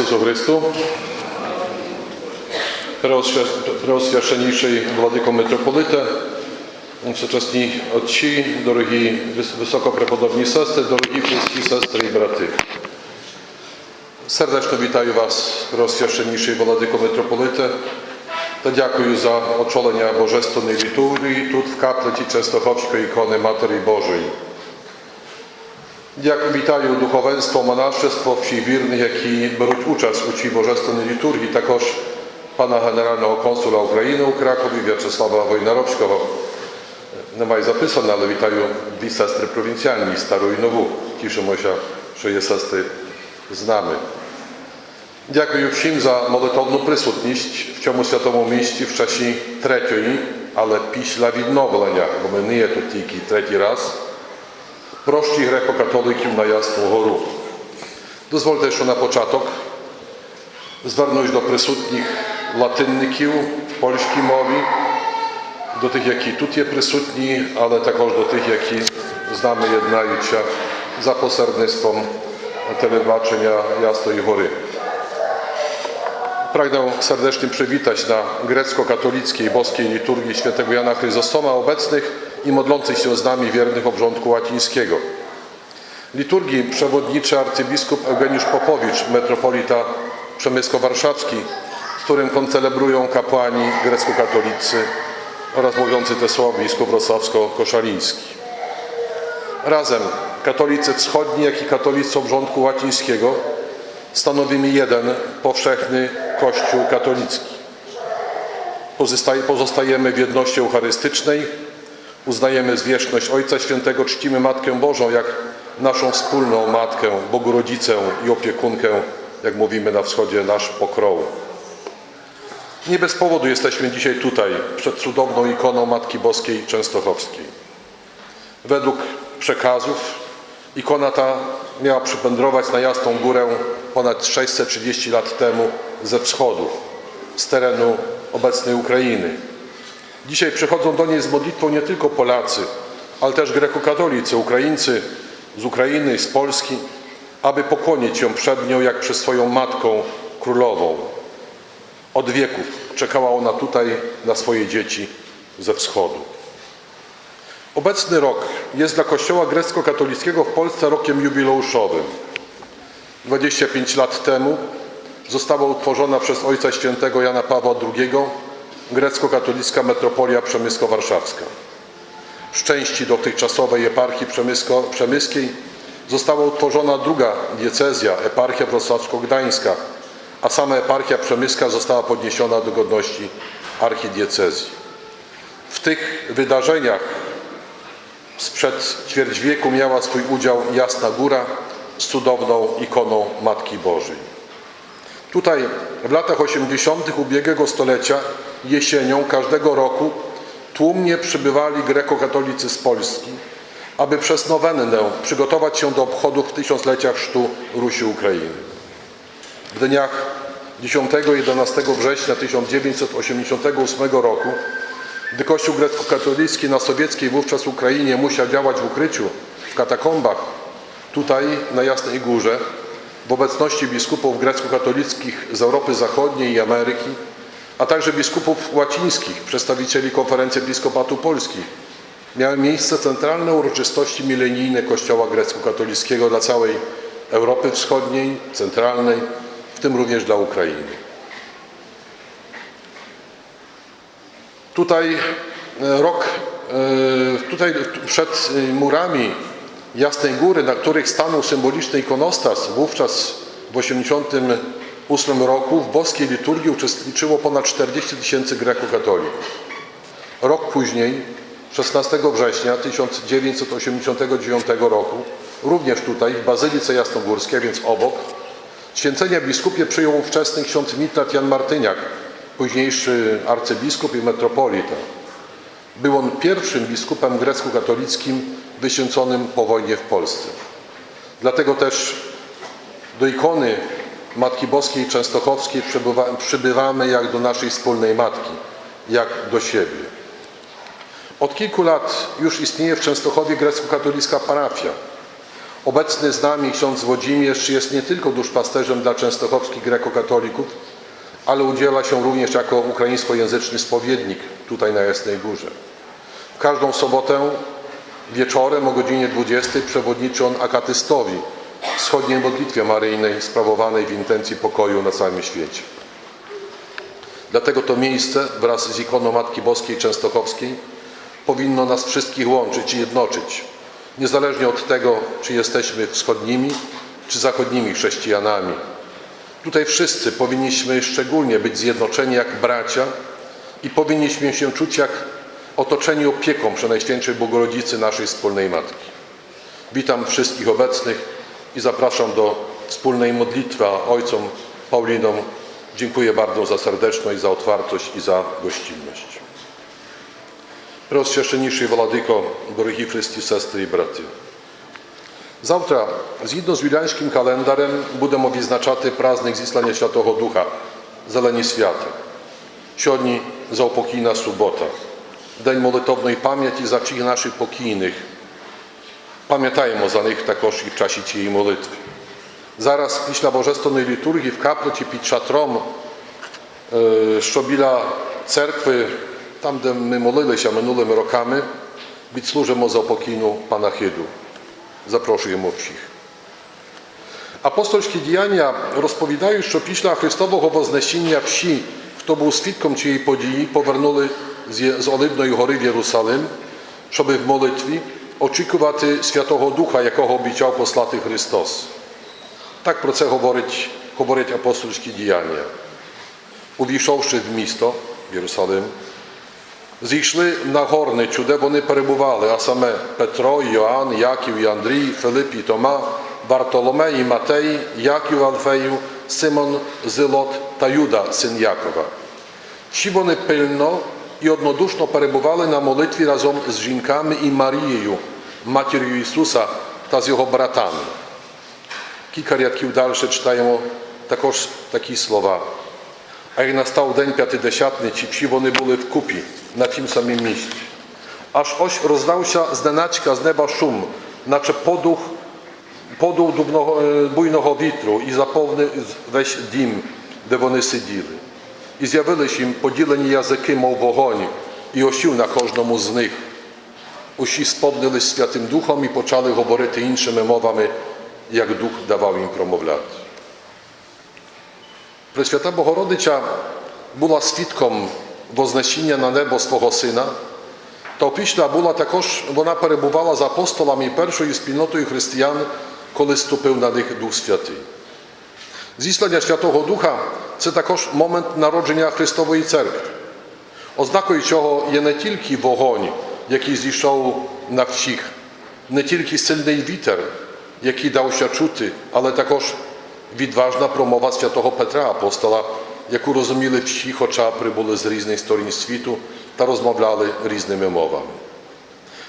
Ісусу Христу, Преосвященніший владико митрополите, всечасні отці, дорогі високопреподобні сестри, дорогі близькі сестри і брати. Serdecznie witaję Was, rozjaśnienіший Wladyko Metropolite, та дякую за очолення Божественної літургії тут в каплеті Częstochowської ікони Матері Божої. Дякую, вітаю духовенство, монашество, всіх вірних, які беруть участь у цій божественній літургії, також пана генерального консула України у Кракові В'ячеслава Войнаровського. Немає записано, але вітаю дві сестри провінціальні, стару і нову. Тішимося, що є сестри з нами. Дякую всім за молитовну присутність в цьому святому місті в часі третьої, але після відновлення, бо ми не є тут тільки третій раз, прощі греко-католиків на Ясну Гору. Дозвольте, що на початок звернусь до присутніх латинників в польській мові, до тих, які тут є присутні, але також до тих, які з нами єднаються за посередництвом телебачення Jasnej Góry. Pragnę serdecznie przywitać na grecko-katolickiej boskiej liturgii świętego Jana Chryzostoma obecnych i modlących się z nami wiernych obrządku łacińskiego. Liturgii przewodniczy arcybiskup Eugeniusz Popowicz, metropolita przemysko-warszawski, z którym koncelebrują kapłani grecko-katolicy oraz mówiący te słowa biskup wrocławsko-koszaliński. Razem katolicy wschodni, jak i katolicy obrządku łacińskiego stanowimy jeden powszechny Kościół katolicki. Pozostaje- Pozostajemy w jedności eucharystycznej, uznajemy zwierzchność Ojca Świętego, czcimy Matkę Bożą jak naszą wspólną Matkę, Bogu Rodzicę i opiekunkę, jak mówimy na wschodzie, nasz pokroł. Nie bez powodu jesteśmy dzisiaj tutaj, przed cudowną ikoną Matki Boskiej Częstochowskiej. Według przekazów ikona ta miała przypędrować na Jasną Górę ponad 630 lat temu ze wschodu, z terenu obecnej Ukrainy. Dzisiaj przychodzą do niej z modlitwą nie tylko Polacy, ale też grekokatolicy, Ukraińcy z Ukrainy, z Polski, aby pokłonić ją przed nią jak przed swoją matką królową. Od wieków czekała ona tutaj na swoje dzieci ze wschodu. Obecny rok jest dla Kościoła grecko-katolickiego w Polsce rokiem jubileuszowym. 25 lat temu została utworzona przez Ojca Świętego Jana Pawła II grecko-katolicka metropolia przemysko-warszawska. Z części dotychczasowej eparchii przemysko, przemyskiej została utworzona druga diecezja, eparchia wrocławsko-gdańska, a sama eparchia przemyska została podniesiona do godności archidiecezji. W tych wydarzeniach sprzed ćwierć wieku miała swój udział Jasna Góra z cudowną ikoną Matki Bożej. Tutaj w latach 80. ubiegłego stolecia jesienią każdego roku tłumnie przybywali grekokatolicy z Polski, aby przez nowennę przygotować się do obchodów tysiąclecia chrztu Rusi Ukrainy. W dniach 10-11 września 1988 roku gdy Kościół grecko-katolicki na sowieckiej wówczas Ukrainie musiał działać w ukryciu, w katakombach, tutaj na Jasnej Górze, w obecności biskupów grecko-katolickich z Europy Zachodniej i Ameryki, a także biskupów łacińskich, przedstawicieli konferencji Episkopatu Polski, miały miejsce centralne uroczystości milenijne Kościoła grecko-katolickiego dla całej Europy Wschodniej, centralnej, w tym również dla Ukrainy. Tutaj e, rok, e, tutaj przed murami Jasnej Góry, na których stanął symboliczny ikonostas, wówczas w 1988 roku w boskiej liturgii uczestniczyło ponad 40 tysięcy grekokatolików. Rok później, 16 września 1989 roku, również tutaj w Bazylice Jasnogórskiej, więc obok, święcenia biskupie przyjął ówczesny ksiądz Mitrat Jan Martyniak, późniejszy arcybiskup i metropolita. Był on pierwszym biskupem grecko-katolickim wyświęconym po wojnie w Polsce. Dlatego też do ikony Matki Boskiej Częstochowskiej przybywa- przybywamy jak do naszej wspólnej Matki, jak do siebie. Od kilku lat już istnieje w Częstochowie grecko-katolicka parafia. Obecny z nami ksiądz Włodzimierz jest nie tylko duszpasterzem dla częstochowskich grekokatolików, ale udziela się również jako ukraińskojęzyczny spowiednik tutaj na Jasnej Górze. Każdą sobotę wieczorem o godzinie 20 przewodniczy on akatystowi wschodniej modlitwie maryjnej sprawowanej w intencji pokoju na całym świecie. Dlatego to miejsce wraz z ikoną Matki Boskiej Częstochowskiej powinno nas wszystkich łączyć i jednoczyć, niezależnie od tego, czy jesteśmy wschodnimi, czy zachodnimi chrześcijanami. Tutaj wszyscy powinniśmy szczególnie być zjednoczeni jak bracia i powinniśmy się czuć jak otoczeni opieką Przenajświętszej Bogorodzicy, naszej wspólnej Matki. Witam wszystkich obecnych i zapraszam do wspólnej modlitwy a ojcom Paulinom. Dziękuję bardzo za serdeczność, za otwartość i za gościnność. Rozświeszczenіший Владико, дорогі Христі, сестри і брати. Завтра, згідно з юліанським календарем, будемо відзначати праздник зіслання Святого Духа, Зелені свята. Сьогодні заупокійна субота, День молитовної пам'яті за всіх наших покійних. Pamiętajmy za nich także i w czasie tej modlitwy. Zaraz w piśla Bożestnej liturgii w kaplicy pod szatrom e, szczobila cerkwy, tam gdzie my modlili się minulymi rokami, być służymy za pokinu Panachidu. Zaproszujemy wszystkich. Apostolskie Dziejania rozpowiadają, że piśla Chrystowego woznesienia wsi, kto był świadkiem tej podzieji, powernuli z, z Olibnej Hory w Jeruzalem, żeby w modlitwie очікувати Святого Духа, якого обіцяв послати Христос. Так про це говорить, говорять апостольські діяння. Увійшовши в місто Єрусалим, зійшли на горницю, де вони перебували, а саме Петро, Йоанн, Яків і Андрій, Филип і Тома, Вартоломей і Матей, Яків Алфею, Симон Зилот та Юда, син Якова. Всі вони пильно і однодушно перебували на молитві разом з жінками і Марією, матір'ю Ісуса та з його братами. Кілька рядків далі читаємо також такі слова. А як настав день п'ятидесятний, ці всі вони були вкупі на тім самім місці. Аж ось роздався зненацька з неба шум, наче подух, подув дубного, е, буйного вітру і заповнив весь дім, де вони сиділи. І з'явились їм поділені язики, мов вогонь, і осів на кожному з них. Усі сповнились Святим Духом і почали говорити іншими мовами, як Дух давав їм промовляти. Пресвята Богородиця була свідком Вознесіння на небо свого Сина, то після була також, вона перебувала з апостолами і першою спільнотою християн, коли ступив на них Дух Святий. Зіслання Святого Духа це також момент народження Христової Церкви. Ознакою цього є не тільки вогонь, який зійшов на всіх, не тільки сильний вітер, який дався чути, але також відважна промова святого Петра Апостола, яку розуміли всі, хоча прибули з різних сторін світу та розмовляли різними мовами.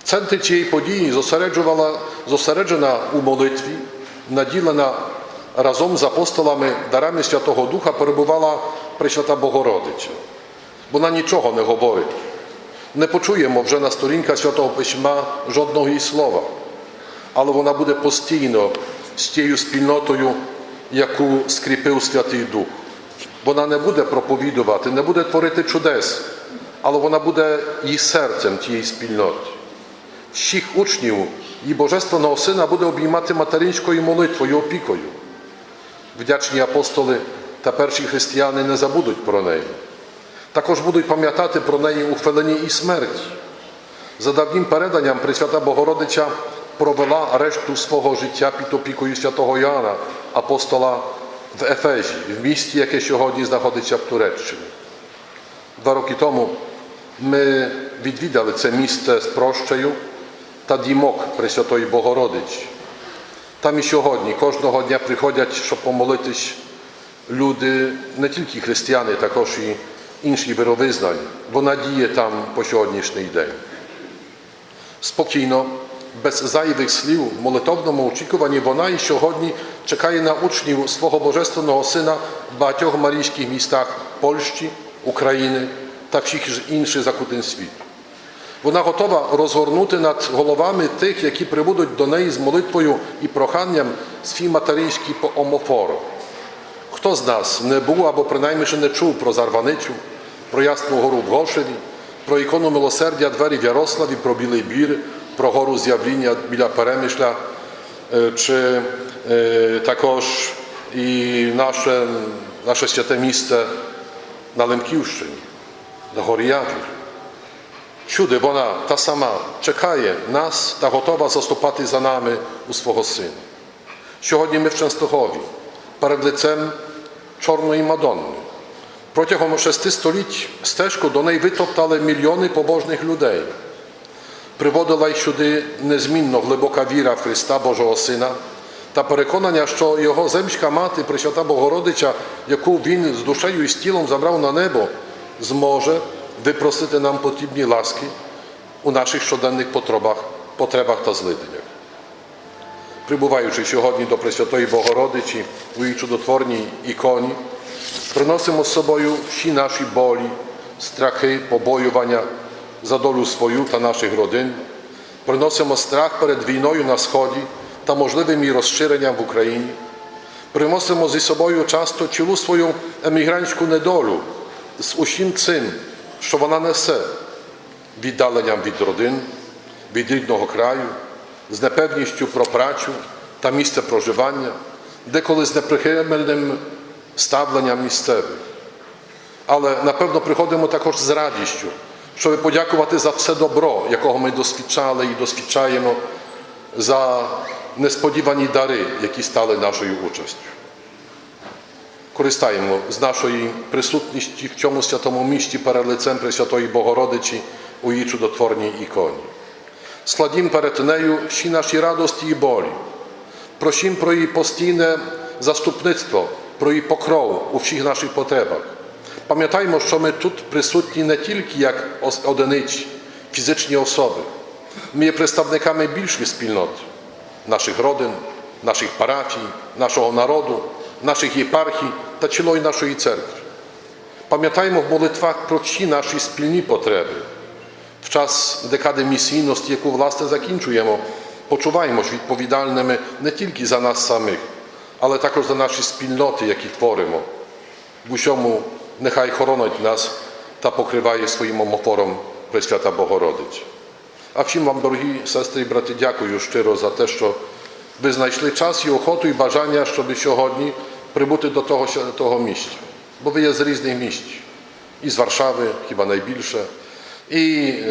В центрі цієї події зосереджена у молитві, наділена разом з апостолами дарами Святого Духа перебувала Пресвята Богородиця. Вона нічого не говорить. Не почуємо вже на сторінках Святого Письма жодного її слова, але вона буде постійно з тією спільнотою, яку скріпив Святий Дух. Вона не буде проповідувати, не буде творити чудес, але вона буде її серцем тієї спільноти. Всіх учнів і Божественного Сина буде обіймати материнською молитвою, опікою. Вдячні апостоли та перші християни не забудуть про неї. Також будуть пам'ятати про неї у хвилині і смерті. За давнім переданням Пресвята Богородиця провела решту свого життя під опікою святого Йоанна, апостола в Ефезі, в місті, яке сьогодні знаходиться в Туреччині. Два роки тому ми відвідали це місце з прощею та дімок Пресвятої Богородиці. Там і сьогодні кожного дня приходять, щоб помолитись люди, не тільки християни, також і інші віровизнань. Вона діє там по сьогоднішній день. Спокійно, без зайвих слів, в молитовному очікуванні вона і сьогодні чекає на учнів свого Божественного Сина в багатьох марійських містах Польщі, України та всіх інших закутин світу. Вона готова розгорнути над головами тих, які прибудуть до неї з молитвою і проханням свій материнський омофор. Хто з нас не був або принаймні ще не чув про Зарваницю, про Ясну гору в Гошеві, про ікону милосердя двері в Ярославі, про Білий Бір, про гору з'явління біля Перемишля, е, чи е, також і наше, наше святе місце на Лемківщині, на горі Явір. Чуди вона та сама чекає нас та готова заступати за нами у свого Сина. Сьогодні ми в Częstochowie перед лицем Чорної Мадонни. Протягом шести століть стежку до неї витоптали мільйони побожних людей. Приводила й сюди незмінно глибока віра в Христа Божого Сина та переконання, що його земська мати, Пресвята Богородиця, яку він з душею і з тілом забрав на небо, зможе випросити нам потрібні ласки у наших щоденних потребах, потребах та злиденнях. Прибуваючи сьогодні до Пресвятої Богородичі у її чудотворній іконі, приносимо з собою всі наші болі, страхи, побоювання за долю свою та наших родин, приносимо страх перед війною на Сході та можливим її розширенням в Україні, приносимо зі собою часто цілу свою емігрантську недолю з усім цим, Що вона несе, віддаленням від родин, від рідного краю, з непевністю про працю та місце проживання, деколи з неприхильним ставленням місцевих. Але напевно приходимо також з радістю, щоб подякувати за все добро, якого ми досвідчали і досвідчаємо, за несподівані дари, які стали нашою участю. Користаємо з нашої присутності в цьому святому місті перед лицем Пресвятої Богородичі у її чудотворній іконі. Складім перед нею всі наші радості і болі. Просім про її постійне заступництво, про її покров у всіх наших потребах. Пам'ятаймо, що ми тут присутні не тільки як одиниці, фізичні особи. Ми є представниками більших спільнот, наших родин, наших парафій, нашого народу, наших єпархій та цілої нашої церкви. Пам'ятаймо в молитвах про всі наші спільні потреби. В час декади місійності, яку власне закінчуємо, почуваємось відповідальними не тільки за нас самих, але також за наші спільноти, які творимо. В усьому нехай хоронить нас та покриває своїм омофором Пресвята Богородиця. А всім вам, дорогі сестри і брати, дякую щиро за те, що ви знайшли час і охоту і бажання, щоб сьогодні прибути до того святого місця. Бо ви є з різних місць. І з Варшави, хіба найбільше, і е,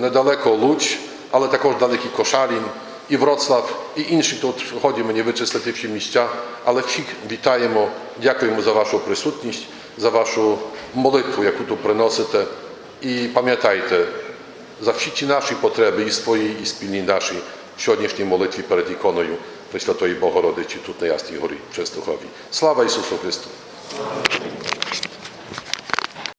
недалеко Луч, але також далекий Кошалін, і Вроцлав, і інші тут ході мені вичислити всі місця. Але всіх вітаємо, дякуємо за вашу присутність, за вашу молитву, яку тут приносите. І пам'ятайте, за всі ті наші потреби, і свої, і спільні наші, в сьогоднішній молитві перед іконою Пресвятої Богородичі тут на Ясній горі в Честухові. Слава Ісусу Христу!